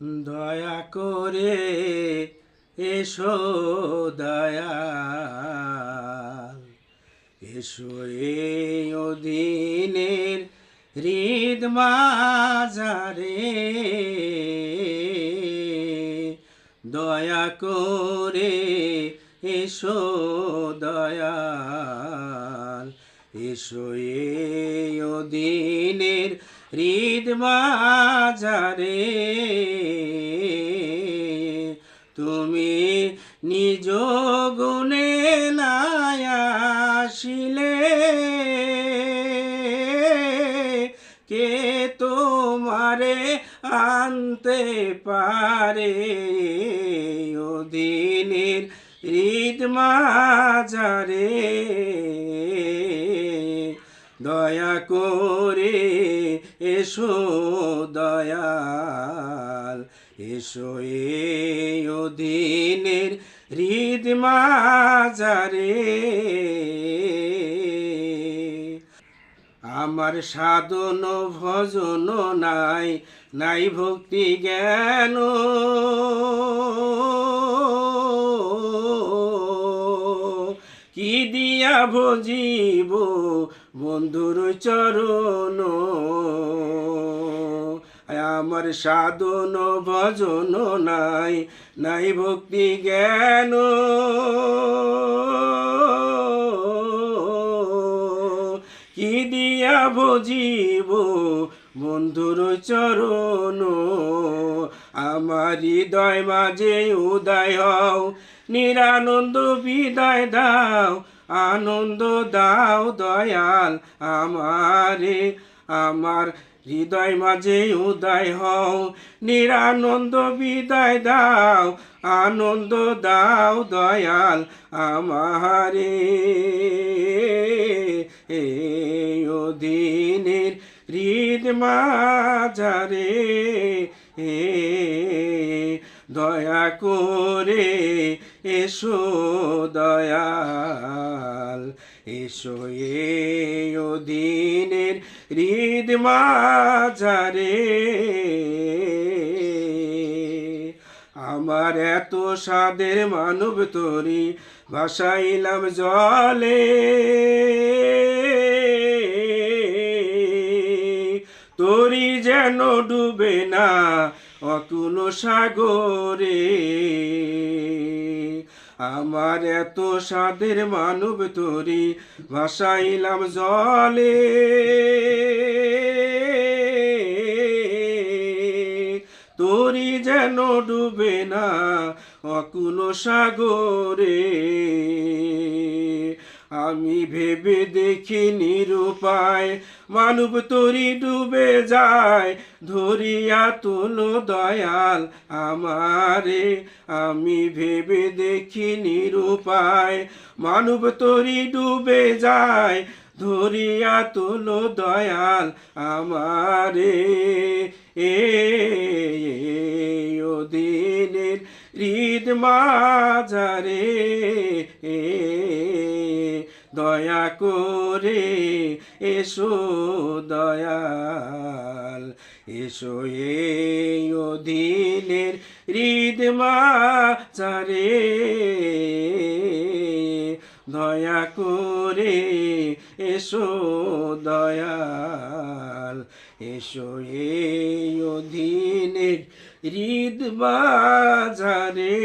দয়া করে এসো দয়া এসো এই অধীনের হৃদ মাজারে দয়া করে এসো, দয়াল। এসো এই অধীনের হৃদ মাজারে নিজ গুণে আসিলে। কে তোমারে আনতে পারে? অধীনের হৃদ মাজারে দয়া করে এসো দয়াল এসো অধীনের হৃদ মাজারে আমার সাধন ভজন নাই নাই ভক্তি জ্ঞান। কি দিয়া ভজিব বন্ধুর চরণ? আমার সাধন ভজন নাই নাই ভক্তি জ্ঞান। কি দিয়া ভজিব বন্ধুর চরণ? আমার হৃদয় মাঝে উদয় হও, নিরানন্দ বিদায় দাও, আনন্দ দাও দয়াল আমারে। আমার হৃদয় মাঝে উদয় হও, নিরানন্দ বিদায় দাও, আনন্দ দাও দয়াল আমারে অধীনের হৃদ মাঝারে এ দয়া করে এসো দয়াল, এসো এই অধীনের হৃদ মাঝারে। আমার এত সাদের মানব তরি ভাসাইলাম জলে। তরি যেন ডুবে না অতুল সাগরে। আমার এত সাদের মানব তরি, ভাসাইলাম জলে। তোরি যেন ডুবে না অকুল সাগরে। আমি ভেবে দেখি নিরুপায় মানব তরি ডুবে যায়, ধরিয়া তুলো দয়াল আমারে। আমি ভেবে দেখি নিরুপায় মানব তরি ডুবে যায়, ধরিয়া তুলো দয়াল আমারে। এ দিনের হৃদ মাঝারে, এ দয়া করে এসো, দয়াল। এসো এই অধীনের হৃদ মাঝারে। দয়া করে এসো, দয়াল। এসো এই অধীনের হৃদ বাজারে